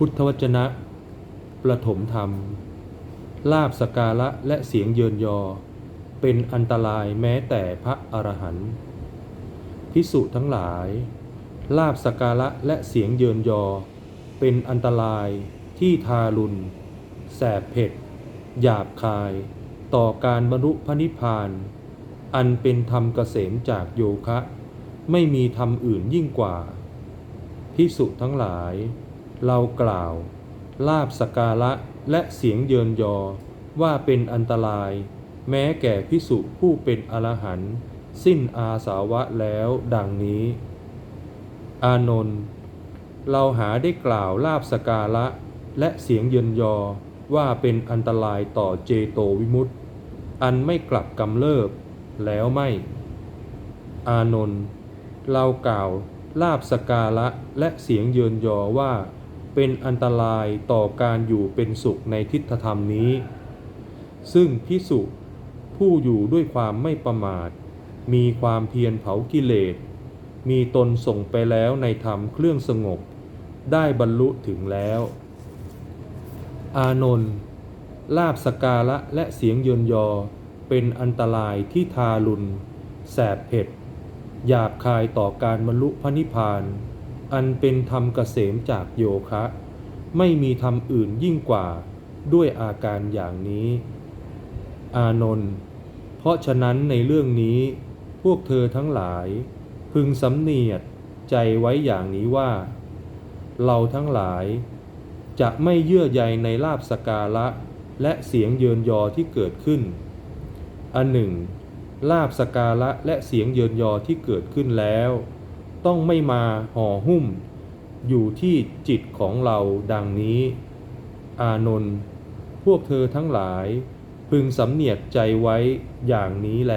พุทธวจนะ ประถมธรรม ลาบสการะและเสียงเยินยอ เป็นอันตรายแม้แต่พระอรหันต์พิสุทั้งหลาย ลาบสกการะและเสียงเยินยอ เป็นอันตรายที่ทารุณ แสบเผ็ด หยาบคาย ต่อการบรรลุพระนิพพาน อันเป็นธรรมเกษมจากโยคะ ไม่มีธรรมอื่นยิ่งกว่าพิสุทั้งหลาย เรากล่าว ลาบสการะและเสียงเยินยอว่าเป็นอันตราย แม้แก่พิสุผู้เป็นอรหันต์สิ้นอาสาวะแล้วดังนี้ อานนท์เราหาได้กล่าวลาบสการะและเสียงเยินยอว่าเป็นอันตรายต่อเจโตวิมุตตอันไม่กลับกำเริบแล้วไม่ อานนท์เรากล่าวลาบสกการะและเสียงเยินยอว่า เป็นอันตรายต่อการอยู่เป็นสุขในทิฏฐธรรมนี้ ซึ่งพิสุผู้อยู่ด้วยความไม่ประมาท มีความเพียรเผากิเลส มีตนส่งไปแล้วในธรรมเครื่องสงบ ได้บรรลุถึงแล้ว อานนท์ลาบสการะและเสียงเยินยอ เป็นอันตรายที่ทารุณแสบเผ็ด หยาบคายต่อการบรรลุพระนิพพาน อันเป็นธรรมเกษมจากโยคะ ไม่มีธรรมอื่นยิ่งกว่าด้วยอาการอย่างนี้ อานนท์เพราะฉะนั้นในเรื่องนี้พวกเธอทั้งหลาย พึงสำเนียดใจไว้อย่างนี้ว่า เราทั้งหลาย จะไม่เยื่อใยในลาบสการะ และเสียงเยินยอที่เกิดขึ้น อันหนึ่งลาบสกการะและเสียงเยินยอที่เกิดขึ้นแล้ว ต้องไม่มาห่อหุ้ม อยู่ที่จิตของเราดังนี้ อานนท์พวกเธอทั้งหลาย พึงสำเนียกใจไว้อย่างนี้แล